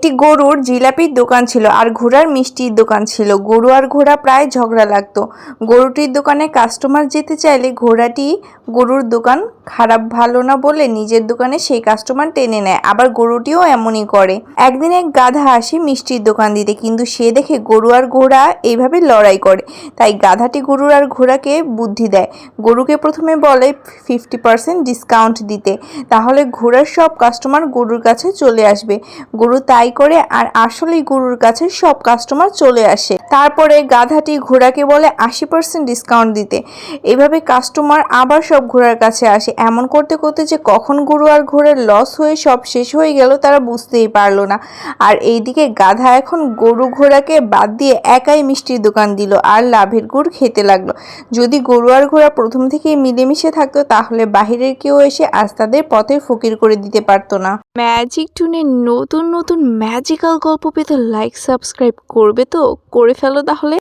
একটি গরুর জিলাপির দোকান ছিল আর ঘোড়ার মিষ্টির দোকান ছিল। গরু আর ঘোড়া প্রায় ঝগড়া লাগতো। গরুটির দোকানে কাস্টমার যেতে চাইলে ঘোড়াটি গরুর দোকান খারাপ ভালো না বলে নিজের দোকানে সেই কাস্টমার টেনে নেয়। আবার গরুটিও এমনই করে। একদিন এক গাধা আসে মিষ্টির দোকান দিতে, কিন্তু সে দেখে গরু আর ঘোড়া এইভাবে লড়াই করে। তাই গাধাটি গরু আর ঘোড়াকে বুদ্ধি দেয়। গরুকে প্রথমে বলে ফিফটি পার্সেন্ট ডিসকাউন্ট দিতে। তাহলে ঘোড়ার সব কাস্টমার গরুর কাছে চলে আসবে। গরু তাই করে আর আসলেই গরুর কাছে সব কাস্টমার চলে আসে। তারপরে গাধাটি ঘোড়াকে বলে আশি পার্সেন্ট ডিসকাউন্ট দিতে। এভাবে কাস্টমার আবার সব ঘোড়ার কাছে আসে। এমন করতে করতে যে কখন গরু আর ঘোড়ার লস হয়ে সব শেষ হয়ে গেল তারা বুঝতেই পারল না। আর এইদিকে গাধা এখন গরু ঘোড়াকে বাদ দিয়ে একাই মিষ্টির দোকান দিল আর লাভের গুড় খেতে লাগল। যদি গরু আর ঘোড়া প্রথম থেকেই মিলেমিশে থাকতো, তাহলে বাহিরের কেউ এসে আজ তাদের পথে ফকির করে দিতে পারতো না। ম্যাজিক টুনে নতুন নতুন ম্যাজিক্যাল গল্প পেতে লাইক সাবস্ক্রাইব করবে তো? করে ফেলো তাহলে।